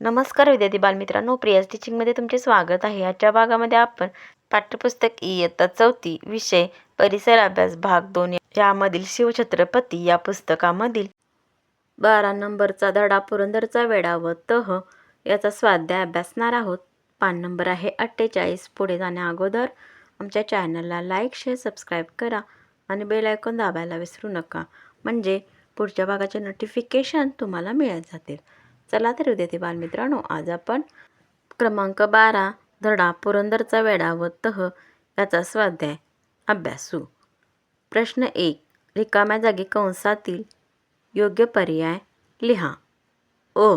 नमस्कार विद्यार्थी बालमित्रांनो प्रियाज टीचिंगमध्ये तुमचे स्वागत आहे. आजच्या भागामध्ये आपण पाठ्यपुस्तक इयत्ता चौथी विषय परिसर अभ्यास भाग दोन यामधील शिवछत्रपती या पुस्तकामधील बारा नंबरचा धडा पुरंदरचा वेढा व तह याचा स्वाध्याय अभ्यासणार आहोत. पान नंबर आहे अठ्ठेचाळीस. पुढे जाण्या अगोदर आमच्या चॅनलला लाईक शेअर सबस्क्राईब करा आणि बेल आयकॉन दाबायला विसरू नका. म्हणजे पुढच्या भागाचे नोटिफिकेशन तुम्हाला मिळत जातील. चला तर विद्यार्थी बालमित्रांनो आज आपण क्रमांक बारा धडा पुरंदरचा वेडा व तह याचा स्वाध्याय. अभ्यासू. प्रश्न एक. रिकाम्या जागी कंसातील योग्य पर्याय लिहा. अ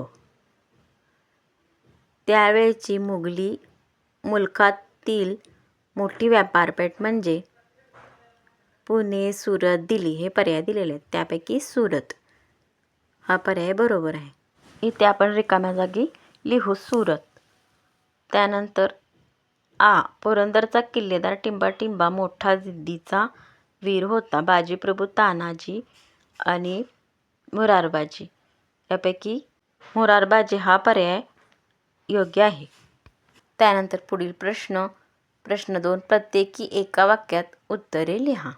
त्यावेळची मुघली मुलखातील मोठी व्यापारपेठ म्हणजे पुणे सुरत दिल्ली हे पर्याय दिलेले आहेत. त्यापैकी सुरत हा पर्याय बरोबर आहे. इथे आपण रिकाम्या जागी लिहू सुरत. त्यानंतर आ पुरंदरचा किल्लेदार टिंबा मोठा जिद्दीचा वीर होता. बाजीप्रभू तानाजी आणि मुरारबाजी. यापैकी मुरारबाजी हा पर्याय योग्य आहे. त्यानंतर पुढील प्रश्न प्रश्न दोन प्रत्येकी एका वाक्यात उत्तरे लिहा.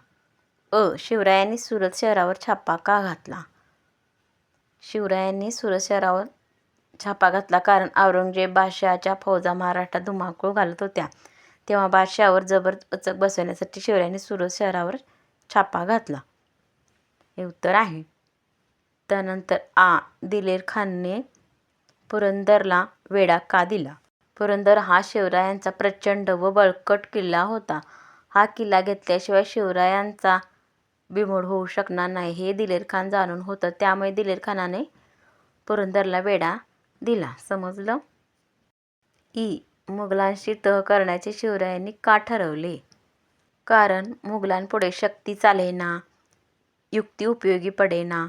अ शिवरायांनी सुरत शहरावर छापा का घातला? शिवरायांनी सुरत शहरावर छापा घातला. कारण औरंगजेब बादशहाच्या फौजा महाराष्ट्रात धुमाकूळ घालत होत्या. तेव्हा बादशहावर जबर अचक बसवण्यासाठी शिवरायांनी सुरत शहरावर छापा घातला. हे उत्तर आहे. त्यानंतर आ. दिलेर खानने पुरंदरला वेढा का दिला? पुरंदर हा शिवरायांचा प्रचंड व बळकट किल्ला होता. हा किल्ला घेतल्याशिवाय शिवरायांचा बिमोड होऊ शकणार नाही हे दिलेर खान जाणून होतं. त्यामुळे दिलेर खानाने पुरंदरला वेढा दिला. समजलं? ई. मुघलांशी तह करण्याचे शिवरायांनी का ठरवले? कारण मुघलांपुढे शक्ती चालेना युक्ती उपयोगी पडेना.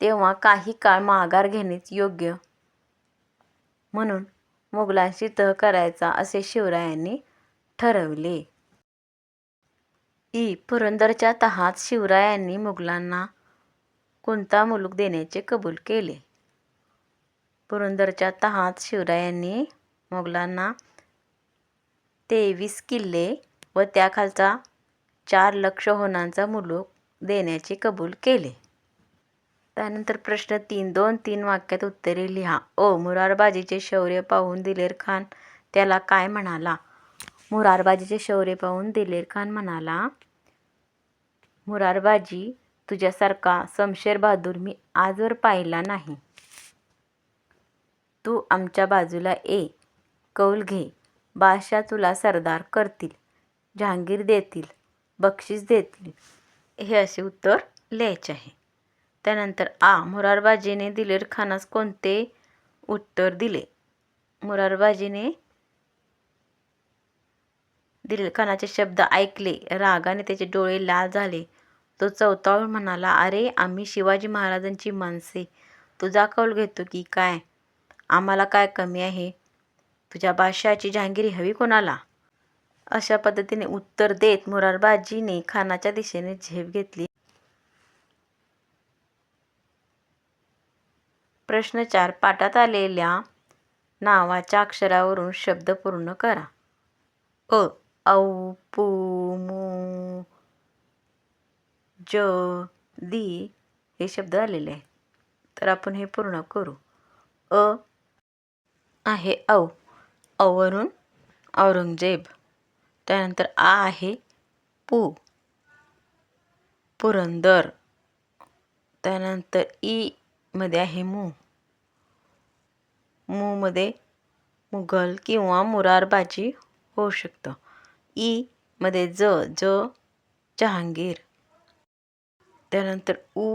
तेव्हा काही काळ माघार घेणेच योग्य. म्हणून मुघलांशी तह करायचा असे शिवरायांनी ठरवले. ई. पुरंदरच्या तहात शिवरायांनी मुघलांना कोणता मुलूक देण्याचे कबूल केले? पुरंदरच्या तहात शिवरायांनी मुघलांना तेवीस किल्ले व त्याखालचा चार लक्ष होणांचा मुलूक देण्याचे कबूल केले. त्यानंतर प्रश्न तीन दोन तीन वाक्यात उत्तरे लिहा. ओ मुरारबाजीचे शौर्य पाहून दिलेर खान त्याला काय म्हणाला? मुरारबाजीचे शौर्य पाहून दिलेर खान म्हणाला मुरारबाजी तुझ्यासारखा समशेर बहादूर मी आजवर पाहिला नाही. तू आमच्या बाजूला ये कौल घे बादशाह तुला सरदार करतील जहांगीर देतील बक्षीस देतील. हे असे उत्तर लिहायचे आहे. त्यानंतर आ मुरारबाजीने दिलेर खानास कोणते उत्तर दिले? मुरारबाजीने दिलखानाचे शब्द ऐकले. रागाने त्याचे डोळे लाल झाले. तो चवताळून म्हणाला अरे आम्ही शिवाजी महाराजांची माणसे. तुझा कौल घेतो की काय? आम्हाला काय कमी आहे? तुझ्या बादशहाची जहांगिरी हवी कोणाला? अशा पद्धतीने उत्तर देत मुरारबाजीने खानाच्या दिशेने झेप घेतली. प्रश्न चार. पाठात आलेल्या नावाच्या अक्षरावरून शब्द पूर्ण करा. अ. औ पु मु ज दी हे शब्द आलेले आहेत. तर आपण हे पूर्ण करू. अ आहे औ औवरून औरंगजेब. त्यानंतर आ आहे पु पुरंदर. त्यानंतर ई मध्ये आहे मू. मूमध्ये मुघल किंवा मुरारबाजी होऊ शकतं. ई मध्ये ज ज जहांगीर. त्यानंतर उ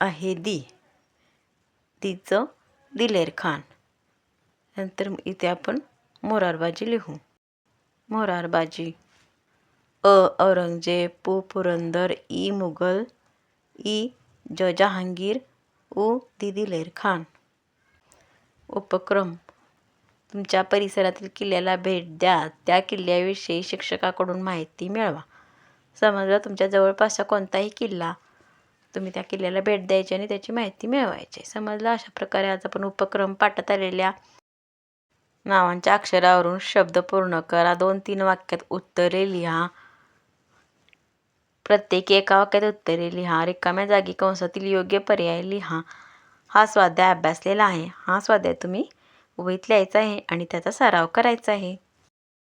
आहे दी. तिचं दिलेर खान. नंतर इथे आपण मोरारबाजी लिहू. मोरारबाजी. अ औरंगजेब पु पुरंदर ई मुघल ई ज जहांगीर उ दी दिलेर खान. उपक्रम. तुमच्या परिसरातील किल्ल्याला भेट द्या. त्या किल्ल्याविषयी शिक्षकाकडून माहिती मिळवा. समजा तुमच्या जवळपासचा कोणताही किल्ला तुम्ही त्या किल्ल्याला भेट द्यायची आणि त्याची माहिती मिळवायची. समजलं? अशा प्रकारे आज आपण उपक्रम पाठत आलेल्या नावांच्या अक्षरावरून शब्द पूर्ण करा. दोन तीन वाक्यात उत्तरे लिहा. प्रत्येकी एका वाक्यात उत्तरे लिहा. रिकाम्या जागी कंसातील योग्य पर्याय लिहा. हा स्वाध्याय अभ्यासलेला आहे. हा स्वाध्याय तुम्ही वहीत लिहायचा आहे आणि त्याचा सराव करायचा आहे.